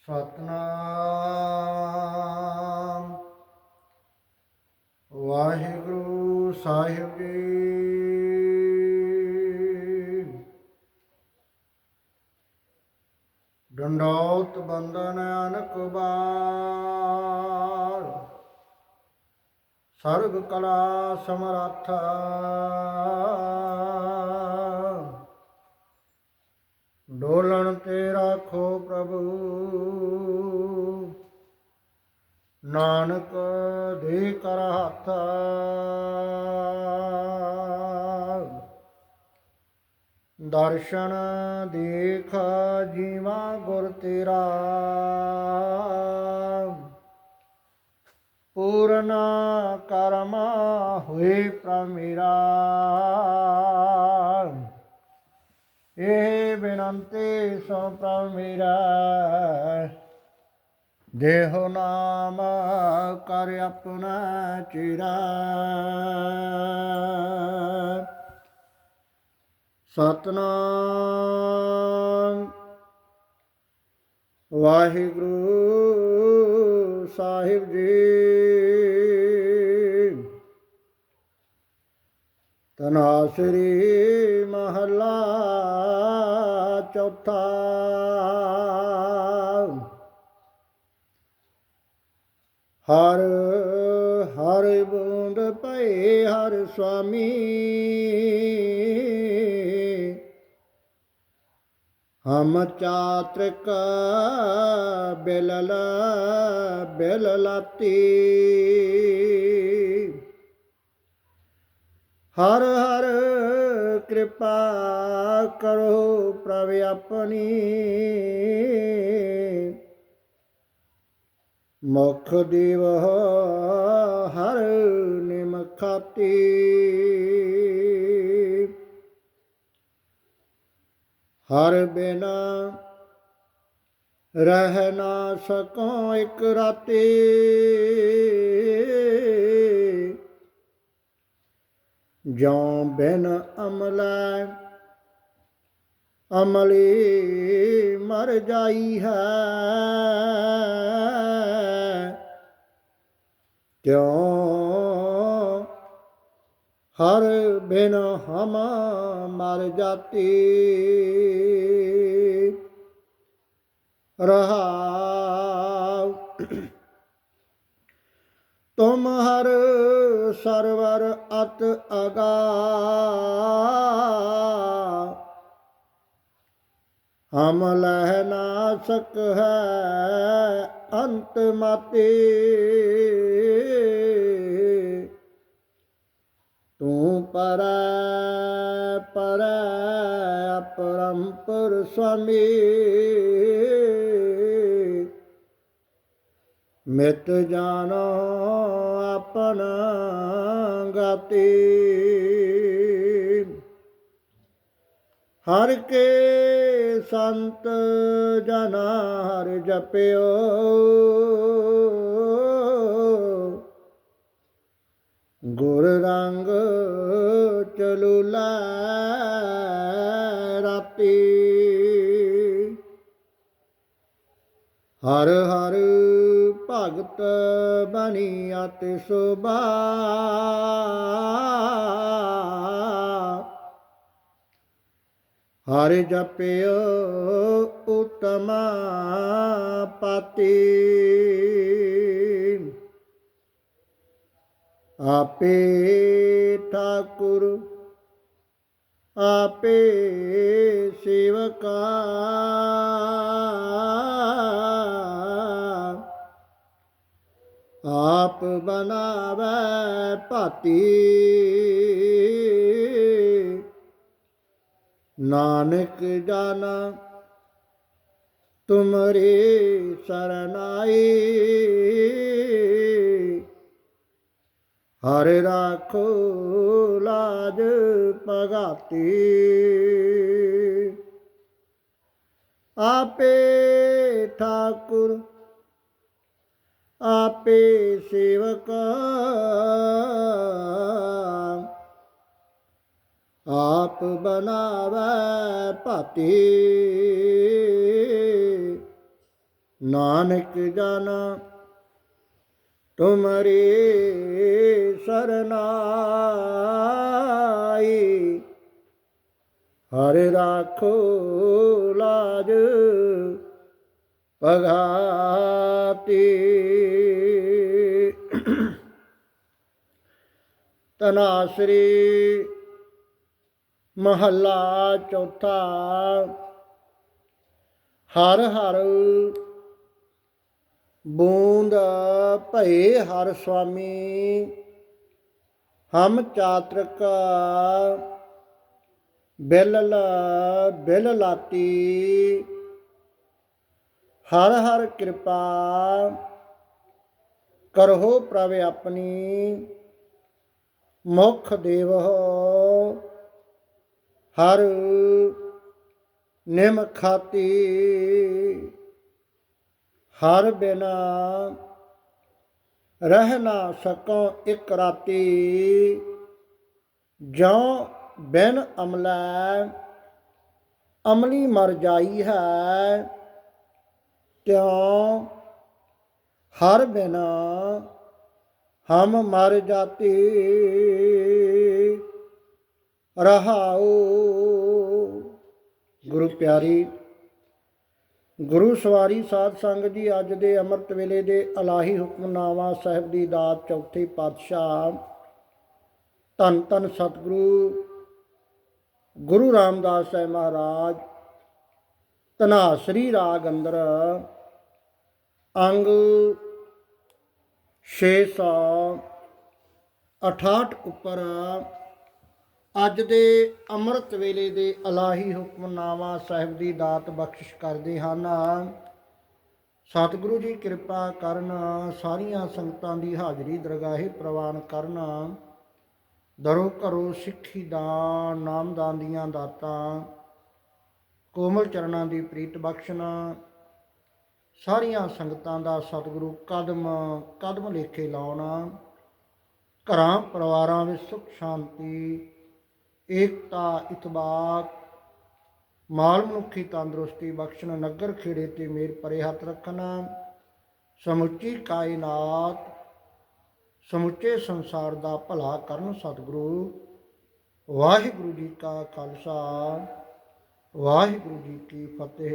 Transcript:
ਸਤਨਾਮ। ਵਾਹਿਗੁਰੂ ਸਾਹਿਬ ਜੀ। ਡੰਡੌਤ ਬੰਦਨ ਅਨਕ ਬਾਰ। ਸਰਬ ਕਲਾ ਸਮਰੱਥ। ਡੋਲਣ ਤੇ ਰਾਖੋ ਪ੍ਰਭੂ। ਨਾਨਕ ਦੇ ਕਰ ਹੱਥ। ਦਰਸ਼ਨ ਦੇਖ ਜੀਵਾ ਗੁਰ ਤੇਰਾ। ਪੂਰਨ ਕਰਮ ਹੋਏ ਪ੍ਰਮੇਰਾ ਇਹ ਬਿਨੰਤੀ ਸੋ ਪ੍ਰਭ ਮੇਰਾ। ਦੇਹੁ ਨਾਮ ਕਰ ਆਪਣਾ ਚਿਰਾ। ਸਤਨਾਮ। ਵਾਹਿਗੁਰੂ ਸਾਹਿਬ ਜੀ। ਤਨਾਸਰੀ ਮਹਲਾ ਚੌਥਾ। ਹਰ ਹਰ ਬੂੰਦ ਭਏ ਹਰ ਸੁਆਮੀ ਹਮ ਚਾਤ੍ਰਿਕ ਬਿਲਲ ਬਿਲਲਾਤੀ। ਹਰ ਹਰ ਕਿਰਪਾ ਕਰੋ ਪ੍ਰਭ ਆਪਣੀ। ਮੁਖ ਦੇਵ ਹਰ ਨਿਮਖਾਤੀ ਹਰ ਬਿਨਾ ਰਹਿ ਨਾ ਸਕੋ ਇਕ ਰਾਤੀ। ਜਉ ਬਿਨ ਅਮਲੈ ਅਮਲੀ ਮਰ ਜਾਈ ਹੈ। ਕਿਉ ਹਰ ਬਿਨ ਹਮ ਮਰ ਜਾਤੀ ਰਹਾਉ ਤੁਮ ਹਰ ਸਰਵਰ ਅਤ ਅਗਾ। ਹਮ ਲਹਿ ਨਾ ਸਕ ਹੈ ਅੰਤ ਮਾਤੇ। ਤੂੰ ਪਰ ਪਰ ਅਪਰੰਪਰ ਸੁਆਮੀ ਮਿਤ ਜਾਣੋ ਆਪਣਾ ਗਾਤੀ। ਹਰ ਕੇ ਸੰਤ ਜਨਾ ਹਰ ਜਪਿਓ। ਗੁਰ ਰੰਗ ਚਲੂ ਲੈ ਰਾਤੀ। ਹਰ ਹਰ ਭਗਤ ਬਣੀ ਅਤ ਸੁਭਾ। ਹਰ ਜਪਿਓ ਉਤਮ ਪਤੀ। ਆਪੇ ਠਾਕੁਰ ਆਪੇ ਸੇਵਕਾ। ਆਪ ਬਨਾਵੇ ਭਾਤੀ। ਨਾਨਕ ਜਾਣਾ ਤੁਮਰੇ ਸਰਨਾਈ। ਹਰ ਰਾਖੋ ਲਾਜ ਪਗਾਤੀ ਆਪੇ ਠਾਕੁਰ ਆਪੇ ਸੇਵਕ ਆਪ ਬਨਾਵੈ ਭਾਤੀ। ਨਾਨਕ ਜਾਨਾ ਤੁਮਰੀ ਸਰਨਾਈ। ਹਰਿ ਰਾਖੋ ਲਾਜ ਭਗਾਤੀ। ਤਨਾਸਰੀ ਮਹੱਲਾ ਚੌਥਾ। ਹਰ ਹਰ ਬੂੰਦ ਭਏ ਹਰ ਸੁਆਮੀ। ਹਮ ਚਾਤ੍ਰਿਕ ਬਿਲ ਲ- ਬਿਲ ਲਾਤੀ। ਹਰ ਹਰ ਕਿਰਪਾ ਕਰੋ ਪ੍ਰਭ ਆਪਣੀ, ਮੁਖ ਦੇਵੋ ਹਰ ਨਿਮ ਖਾਤੀ, ਹਰ ਬਿਨਾ ਰਹਿ ਨਾ ਸਕੋ ਇਕ ਰਾਤੀ, ਜਿਉ ਬਿਨ ਅਮਲੈ, ਅਮਲੀ ਮਰ ਜਾਈ ਹੈ। ਤਿਉ ਹਰ ਬਿਨਾ ਹਮ ਮਰ ਜਾਤੀ ਰਹਾਉ। ਗੁਰੂ ਪਿਆਰੀ, ਗੁਰੂ ਸਵਾਰੀ ਸਾਧ ਸੰਗਤ ਜੀ ਅੱਜ ਦੇ ਅੰਮ੍ਰਿਤ ਵੇਲੇ ਦੇ ਅਲਾਹੀ ਹੁਕਮਨਾਮਾ ਸਾਹਿਬ ਦੀ ਦਾਤ ਚੌਥੇ ਪਾਤਸ਼ਾਹ ਧੰਨ ਧੰਨ ਸਤਿਗੁਰੂ, ਗੁਰੂ ਰਾਮਦਾਸ ਸਾਹਿਬ ਮਹਾਰਾਜ ਧਨਾਸਰੀ ਰਾਗ ਅੰਦਰ। ਅੰਗ 668 ਉੱਪਰ। ਅੱਜ ਦੇ ਅੰਮ੍ਰਿਤ ਵੇਲੇ ਦੇ ਅਲਾਹੀ ਹੁਕਮਨਾਮਾ ਸਾਹਿਬ ਦੀ ਦਾਤ ਬਖਸ਼ਿਸ਼ ਕਰਦੇ ਹਨ। ਸਤਿਗੁਰੂ ਜੀ ਕਿਰਪਾ ਕਰਨ, ਸਾਰੀਆਂ ਸੰਗਤਾਂ ਦੀ ਹਾਜ਼ਰੀ ਦਰਗਾਹੇ ਪ੍ਰਵਾਨ ਕਰਨ। ਦਰੋ ਘਰੋ ਸਿੱਖੀ ਦਾਨ, ਨਾਮਦਾਨ ਦੀਆਂ ਦਾਤਾਂ ਕੋਮਲ ਚਰਨਾਂ ਦੀ ਪ੍ਰੀਤ ਬਖਸ਼ਣਾ, ਸਾਰੀਆਂ ਸੰਗਤਾਂ ਦਾ ਸਤਿਗੁਰੂ ਕਦਮ ਕਦਮ ਲੇਖੇ ਲਾਉਣਾ, ਘਰਾਂ ਪਰਿਵਾਰਾਂ ਵਿੱਚ ਸੁਖ ਸ਼ਾਂਤੀ, ਏਕਤਾ ਇਤਬਾਕ ਮਾਲ ਮਨੁੱਖੀ ਤੰਦਰੁਸਤੀ ਬਖਸ਼ਣ, ਨਗਰ ਖੇੜੇ ਤੇ ਮੇਰ ਪਰੇ ਹੱਥ ਰੱਖਣਾ, ਸਮੁੱਚੀ ਕਾਇਨਾਤ, ਸਮੁੱਚੇ ਸੰਸਾਰ ਦਾ ਭਲਾ ਕਰਨ ਸਤਿਗੁਰੂ। ਵਾਹਿਗੁਰੂ ਜੀ ਕਾ ਖਾਲਸਾ। ਵਾਹਿਗੁਰੂ ਜੀ ਕੀ ਫਤਿਹ।